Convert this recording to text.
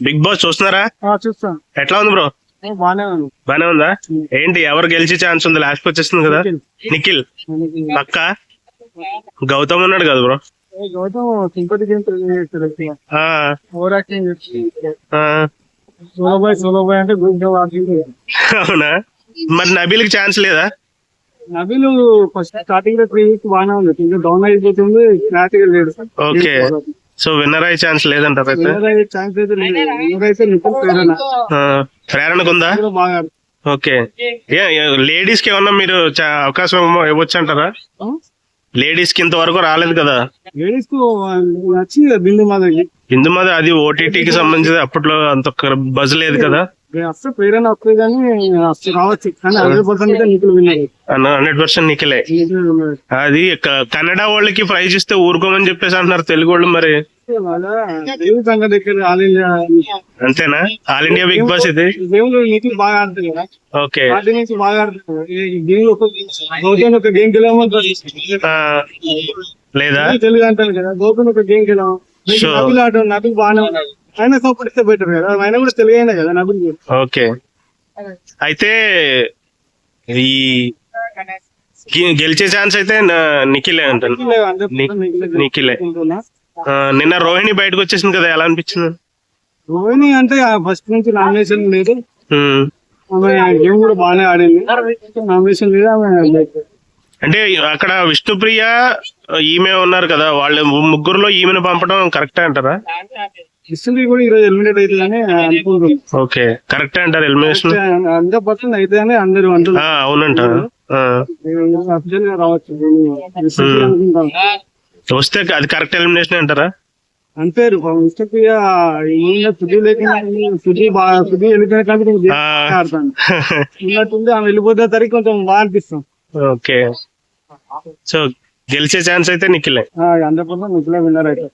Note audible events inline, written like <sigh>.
Big boss చూస్తున్నారా? చూస్తాను ఎట్లా ఉంది బ్రో? బాగానే ఉంది. బానే ఉందా? ఏంటి ఎవరు గెలిచే ఛాన్స్ ఉంది? లాస్ట్ వచ్చేస్తుంది కదా? నిఖిల్. పక్క గౌతమ్ ఉన్నాడు కదా బ్రో? గౌతమ్ సింపతి అంటే అవునా? మరి నబీల్కి ఛాన్స్ లేదా? నబీలు ఫస్ట్ స్టార్టింగ్లో త్రీ వీక్స్ బాగానే ఉంది. కొంచెం డౌన్ అయిపోతుంది లేడు ఓకే. సో విన్నర్ అయ్యే ఛాన్స్ లేదంటారు అయితే? ప్రేరణకు ఉందా. ఓకే. లేడీస్కి ఏమన్నా మీరు చా- అవకాశం ఇవ్వచ్చు అంటారా లేడీస్కి ఇంతవరకు రాలేదు కదా. లేడీస్కు నచ్చింది బిందు మాధవి. ఇందు మీద అది ఓటీటీకి సంబంధించి అప్పట్లో అంత బజ్ లేదు కదా. అసలు ప్రేరణ వస్తుంది కానీ రావచ్చు కానీ hundred percent Nikhil hundred percent నిఖిలే అది కన్నడ వాళ్ళకి ప్రైజ్ ఇస్తే ఊరుకోమని చెప్పేసి అంటున్నారు తెలుగు వాళ్ళు మరి. అంతేనా? ఆల్ ఇండియా బిగ్ బాస్ ఇది? నిఖిల్ బాగా ఆడుతుంది కదా. ఓకే. వాటి నుంచి బాగా ఆడుతుంది గేమ్ గౌతమ్ ఒక గేమ్ గెలవమో ఆ, లేదా? తెలుగు అంటారు కదా గౌతమ్ ఒక గేమ్ గెలవం నబిల్ బాగానే ఉన్నాడు ఆయన సపోర్ట్ ఇస్తే బెటర్ కదా. ఆయన కూడా తెలుగు అయినా కదా నబిల్ ఓకే. అయితే ఈ గెలిచే ఛాన్స్ అయితే నా- నిఖిలే అంటాను. నిఖిలే నిన్న రోహిణి బయటకు వచ్చేసింది కదా ఎలా అనిపించింది? రోహిణి అంటే ఫస్ట్ నుంచి నామినేషన్ లేదు. ఆమె గేమ్ కూడా బాగానే ఆడింది. నామినేషన్ లేదు ఆమె అంటే అక్కడ విష్ణుప్రియ ఈమె ఉన్నారు కదా వాళ్ళ ముగ్గురులో ఈమెను పంపడం కరెక్టే అంటారా? హిస్టరీ కూడా ఈరోజు ఎలిమినేట్ అవుతుందని అనుకుంటున్నాం. ఓకే. కరెక్టే అంటారు ఎలిమినేషన్ హండ్రెడ్ పర్సెంట్ అయితే అని అందరూ గా రావచ్చు. వస్తే అది కరెక్ట్ ఎలిమినేషన్ అంటారా? అంటారు ఇష్టప్రియ ఇంకా సుధీ లేకుండా సుధీ బాగా సుధీ వెళ్ళిపోయిన కానీ నేను ఆ. బాగా ఆడతాను. <laughs> ఉన్నట్టుండి ఆమె వెళ్ళిపోతే సరికి కొంచెం బాగా అనిపిస్తాం ఓకే. సో గెలిచే ఛాన్స్ అయితే నిఖిలే. హండ్రెడ్ పర్సెంట్ విన్నర్ అయితే.